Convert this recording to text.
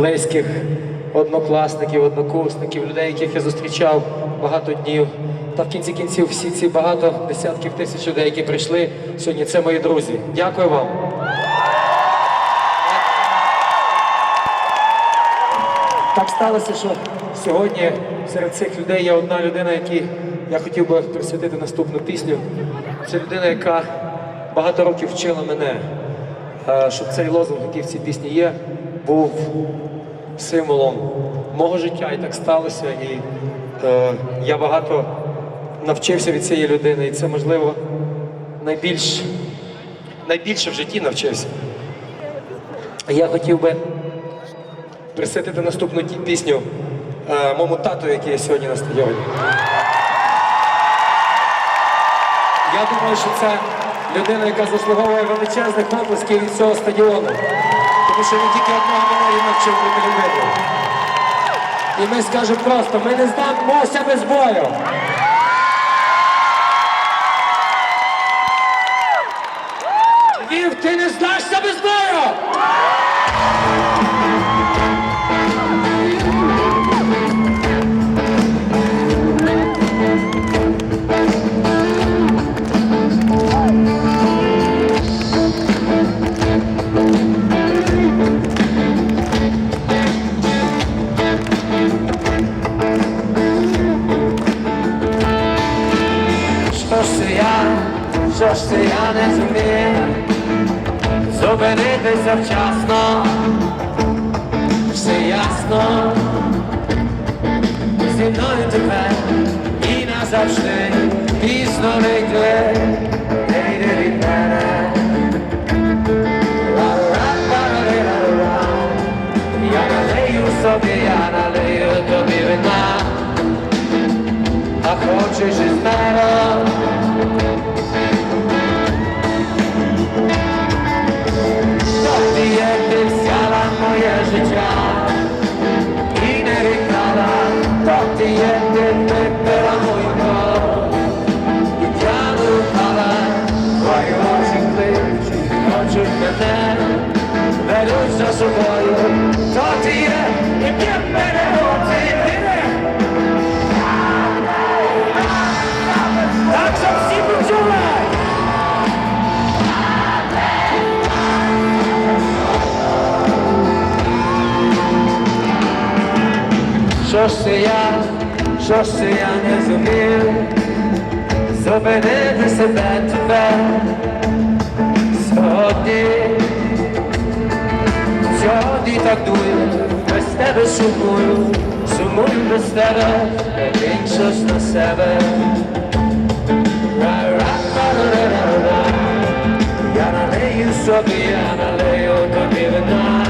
близьких, однокласників, однокурсників, людей, яких я зустрічав багато днів. Та в кінці кінців всі ці багато десятків тисяч людей, які прийшли сьогодні, це мої друзі. Дякую вам. Так сталося, що сьогодні серед цих людей є одна людина, якій я хотів би присвятити наступну пісню. Це людина, яка багато років вчила мене, е, щоб цей лозунг, який в цій пісні є, був символом мого життя. І так сталося. І е, я багато навчився від цієї людини, і це можливо найбільш, найбільше в житті навчився. Я хотів би присвятити наступну пісню е, моєму тату, який є сьогодні на стадіоні. Я думаю, що це людина, яка заслуговує величезних оплесків від цього стадіону. Тому що він тільки одного мене і навчив бути людиною. І ми скажемо просто, ми не здамося без бою. Вів, ти не здашся без бою! Що я, що ж це я не зумів Зупинитися вчасно, все ясно, зі мною тепер і назавжди пізно йде, не йде від мене. Я налию собі, я налию тобі вина, а хочеш із мене. Мене, ведуть за собою, то ти є, б'є мене очі, ти є. Так, щоб всі почули! Що ж це я, що ж це я не зумів Зупинити себе тепер Сьогодні Сьогодні так дує, Без тебе сумую Сумую без тебе Не щось на себе. Я налею собі, я налею тобі вина